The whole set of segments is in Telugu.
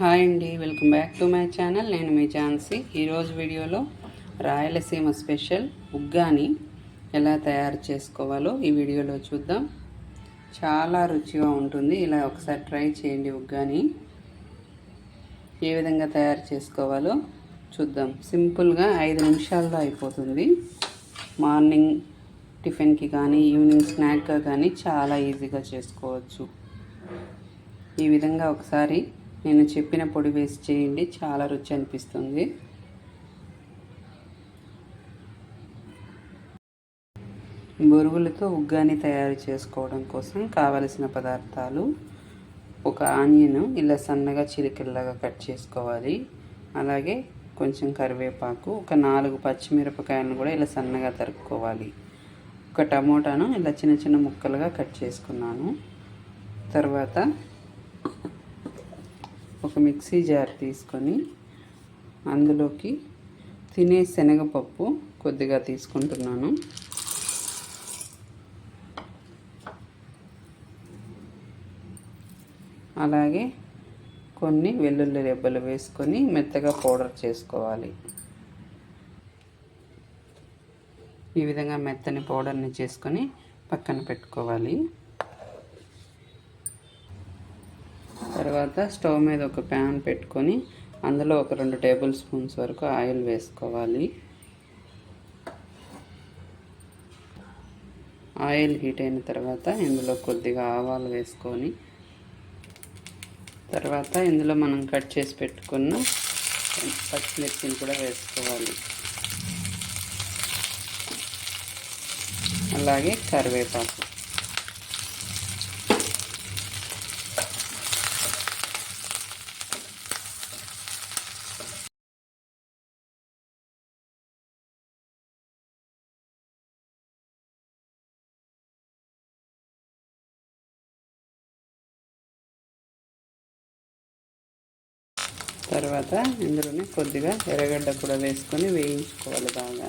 హాయ్ అండి welcome back to my channel. నేను మీ ఝాన్సీ. ఈరోజు వీడియోలో రాయలసీమ స్పెషల్ ఉగ్గాని ఎలా తయారు చేసుకోవాలో ఈ వీడియోలో చూద్దాం. చాలా రుచిగా ఉంటుంది. ఇలా ఒకసారి ట్రై చేయండి ఉగ్గాని. ఏ విధంగా తయారు చేసుకోవాలో చూద్దాం. సింపుల్గా ఐదు నిమిషాల్లో అయిపోతుంది. మార్నింగ్ టిఫిన్కి కానీ ఈవినింగ్ స్నాక్గా కానీ చాలా ఈజీగా చేసుకోవచ్చు. ఈ విధంగా ఒకసారి నేను చెప్పిన పొడి వేసి చేయండి చాలా రుచి అనిపిస్తుంది. బొరుగులతో ఉగ్గాని తయారు చేసుకోవడం కోసం కావలసిన పదార్థాలు ఒక ఆనియన్ ఇలా సన్నగా చిలికల్లాగా కట్ చేసుకోవాలి. అలాగే కొంచెం కరివేపాకు ఒక నాలుగు పచ్చిమిరపకాయలను కూడా ఇలా సన్నగా తరుక్కోవాలి. ఒక టమోటాను ఇలా చిన్న చిన్న ముక్కలుగా కట్ చేసుకున్నాను. తర్వాత ఒక మిక్సీ జార్ తీసుకొని అందులోకి తినే శనగపప్పు కొద్దిగా తీసుకుంటున్నాను. అలాగే కొన్ని వెల్లుల్లి రెబ్బలు వేసుకొని మెత్తగా పౌడర్ చేసుకోవాలి. ఈ విధంగా మెత్తని పౌడర్ని చేసుకొని పక్కన పెట్టుకోవాలి. తర్వాత స్టవ్ మీద ఒక ప్యాన్ పెట్టుకొని అందులో ఒక రెండు టేబుల్ స్పూన్స్ వరకు ఆయిల్ వేసుకోవాలి. ఆయిల్ హీట్ అయిన తర్వాత ఇందులో కొద్దిగా ఆవాలు వేసుకొని తర్వాత ఇందులో మనం కట్ చేసి పెట్టుకున్న పచ్చిమిర్చిని కూడా వేసుకోవాలి. అలాగే కరివేపాకు. తర్వాత ఇందులోనే కొద్దిగా ఎర్రగడ్డ కూడా వేసుకొని వేయించుకోవాలి బాగా.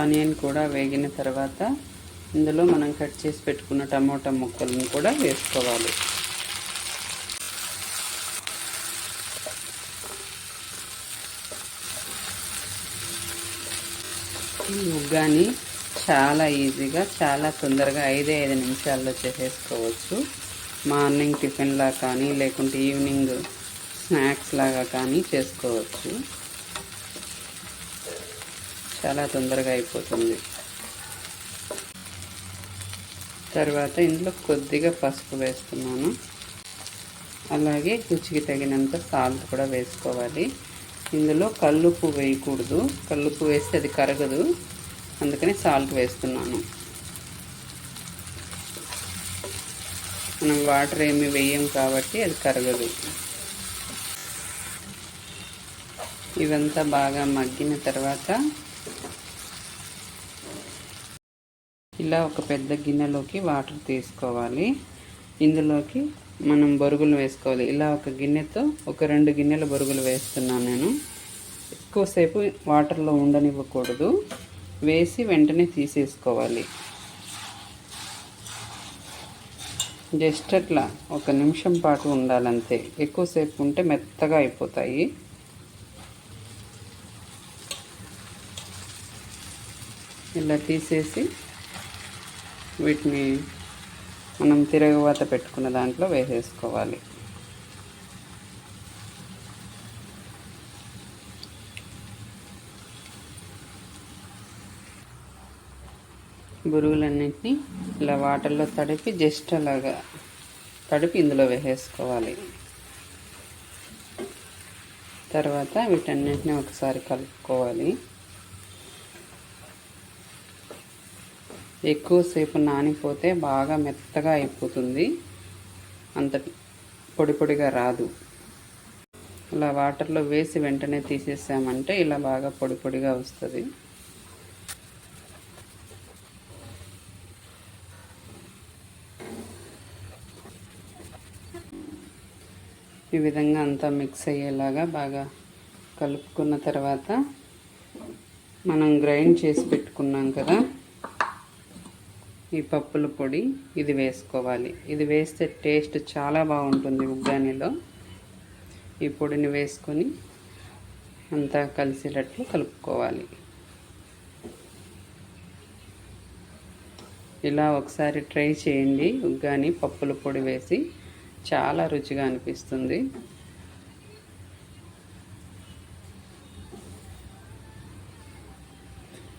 ఆనియన్ కూడా వేగిన తర్వాత ఇందులో మనం కట్ చేసి పెట్టుకున్న టమోటా ముక్కలను కూడా వేసుకోవాలి. ముగ్గాని చాలా ఈజీగా చాలా తొందరగా ఐదే ఐదు నిమిషాల్లో చేసేసుకోవచ్చు. మార్నింగ్ టిఫిన్లా కానీ లేకుంటే ఈవినింగ్ స్నాక్స్ లాగా కానీ చేసుకోవచ్చు. చాలా తొందరగా అయిపోతుంది. తర్వాత ఇందులో కొద్దిగా పసుపు వేస్తున్నాను. అలాగే రుచికి తగినంత సాల్ట్ కూడా వేసుకోవాలి. ఇందులో కల్లుప్పు వేయకూడదు. కల్లుప్పు వేస్తే అది కరగదు. అందుకని సాల్ట్ వేస్తున్నాను. మనం వాటర్ ఏమి వేయం కాబట్టి అది కరగదు. ఇవంతా బాగా మగ్గిన తర్వాత ఇలా ఒక పెద్ద గిన్నెలోకి వాటర్ తీసుకోవాలి. ఇందులోకి మనం బరుగులు వేసుకోవాలి. ఇలా ఒక గిన్నెతో ఒక రెండు గిన్నెల బరుగులు వేస్తున్నాను నేను. ఎక్కువసేపు వాటర్లో ఉండనివ్వకూడదు. వేసి వెంటనే తీసేసుకోవాలి. జస్ట్ అట్లా ఒక నిమిషం పాటు ఉండాలంతే. ఎక్కువసేపు ఉంటే మెత్తగా అయిపోతాయి. ఇలా తీసేసి వీటిని మనం తిరగవాత పెట్టుకున్న దాంట్లో వేసేసుకోవాలి. బురుగులన్నింటినీ ఇలా వాటర్లో తడిపి జస్ట్ అలాగా తడిపి ఇందులో వేసేసుకోవాలి. తర్వాత వీటన్నింటినీ ఒకసారి కలుపుకోవాలి. ఎక్కువసేపు నానిపోతే బాగా మెత్తగా అయిపోతుంది. అంత పొడి పొడిగా రాదు. ఇలా వాటర్లో వేసి వెంటనే తీసేసామంటే ఇలా బాగా పొడి పొడిగా వస్తుంది. ఈ విధంగా అంతా మిక్స్ అయ్యేలాగా బాగా కలుపుకున్న తర్వాత మనం గ్రైండ్ చేసి పెట్టుకున్నాం కదా. ఈ పప్పుల పొడి ఇది వేసుకోవాలి. ఇది వేస్తే టేస్ట్ చాలా బాగుంటుంది ఉగ్గానిలో. ఈ పొడిని వేసుకొని అంతా కలిసేటట్లు కలుపుకోవాలి. ఇలా ఒకసారి ట్రై చేయండి. ఉగ్గాని పప్పుల పొడి వేసి చాలా రుచిగా అనిపిస్తుంది.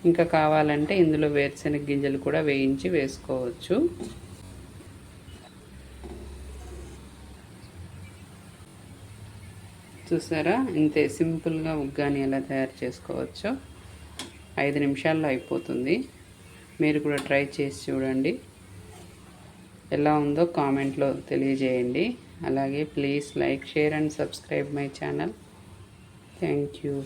ఇంకా కావాలంటే ఇందులో వేరుశెనగ గింజలు కూడా వేయించి వేసుకోవచ్చు. చూసారా? ఇంతే సింపుల్గా ఉగ్గాని ఎలా తయారు చేసుకోవచ్చో? ఐదు నిమిషాల్లో అయిపోతుంది. మీరు కూడా ట్రై చేసి చూడండి. ఎలా ఉందో కామెంట్లో తెలియజేయండి. అలాగే please like share and subscribe my channel. Thank you.